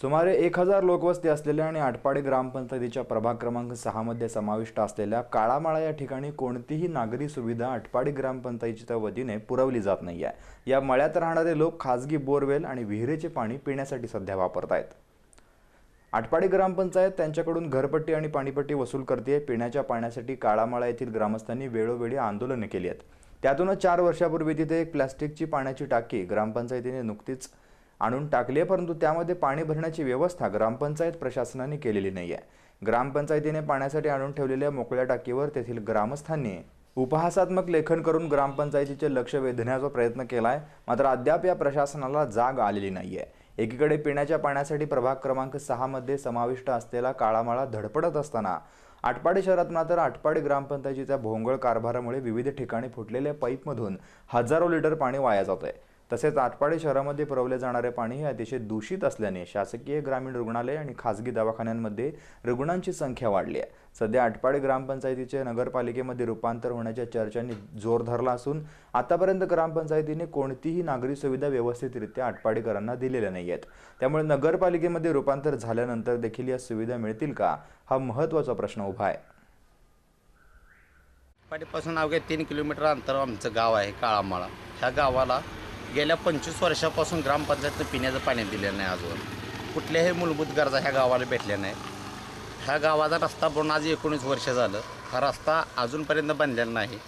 सुमारे एक हजार लोकवस्ती असलेल्या आणि आटपाडी ग्रामपंचायतीच्या प्रभाग क्रमांक सहामध्ये समाविष्ट असलेल्या काळामाळा या ठिकाणी कोणतीही नागरी सुविधा आटपाडी ग्रामपंचायतीच्या वतीने पुरवली जात नाही आहे या मळ्यात राहणारे लोक खाजगी बोरवेल आणि विहिरीचे पाणी पिण्यासाठी सध्या वापरत आहेत आटपाडी ग्रामपंचायत त्यांच्याकडून घरपट्टी आणि पाणीपट्टी वसूल करते पिण्याच्या पाण्यासाठी काळामाळा येथील ग्रामस्थांनी वेळोवेळी आंदोलने केली आहेत. त्यातूनच चार वर्षापूर्वी तिथे एक प्लॅस्टिकची पाण्याची टाकी ग्रामपंचायतीने नुकतीच आणून टाकली आहे परंतु त्यामध्ये पाणी भरण्याची व्यवस्था ग्रामपंचायत प्रशासनाने केलेली नाही आहे. ग्रामपंचायतीने पाण्यासाठी आणून ठेवलेल्या मोकळ्या टाकीवर तेथील ग्रामस्थांनी उपहासात्मक लेखन करून ग्रामपंचायतीचे लक्ष वेधण्याचा प्रयत्न केला आहे मात्र अद्याप या प्रशासनाला जाग आलेली नाही आहे एकीकडे पिण्याच्या पाण्यासाठी प्रभाग क्रमांक सहामध्ये समाविष्ट असलेला काळामाळा धडपडत असताना आटपाडी शहरात मात्र आटपाडी ग्रामपंचायतीच्या भोंगळ कारभारामुळे विविध ठिकाणी फुटलेल्या पाईपमधून हजारो लिटर पाणी वाया जात आहे तसेच आटपाडी शहरामध्ये पुरवले जाणारे पाणी हे अतिशय दूषित असल्याने शासकीय ग्रामीण रुग्णालय आणि खासगी दवाखान्यांमध्ये रुग्णांची संख्या वाढली आहे. सध्या आटपाडी ग्रामपंचायतीचे नगरपालिकेमध्ये रूपांतर होण्याच्या चर्चांनी जोर धरला असून आतापर्यंत ग्रामपंचायतीने कोणतीही नागरी सुविधा व्यवस्थितरित्या आटपाडीकरांना दिलेल्या नाही आहेत. त्यामुळे नगरपालिकेमध्ये रूपांतर झाल्यानंतर देखील या सुविधा मिळतील का? हा महत्त्वाचा प्रश्न उभा आहे. पाटीपासून अवघ्या तीन किलोमीटर अंतर आमचं गाव आहे काळामाळा. ह्या गावाला गेल्या पंचवीस वर्षापासून ग्रामपंचायतनं पिण्याचं पाणी दिलेलं नाही अजून. कुठल्याही मूलभूत गरजा ह्या गावाला भेटल्या नाही ह्या गावाचा रस्ता बनून आज एकोणीस वर्ष झालं. हा रस्ता अजूनपर्यंत बनलेला नाही.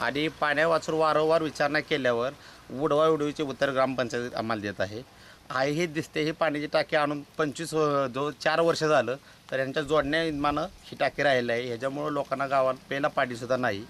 आणि पाण्या वाचून वारंवार विचारणा केल्यावर उडवा उडवीचे उत्तर ग्रामपंचायत आम्हाला देत आहे. आहे हे दिसते ही पाण्याची टाकी आणून पंचवीस जो चार वर्ष झालं तर यांच्या जोडण्या मानं ही टाकी राहिली आहे. ह्याच्यामुळं लोकांना गावात प्यायला पाणीसुद्धा नाही.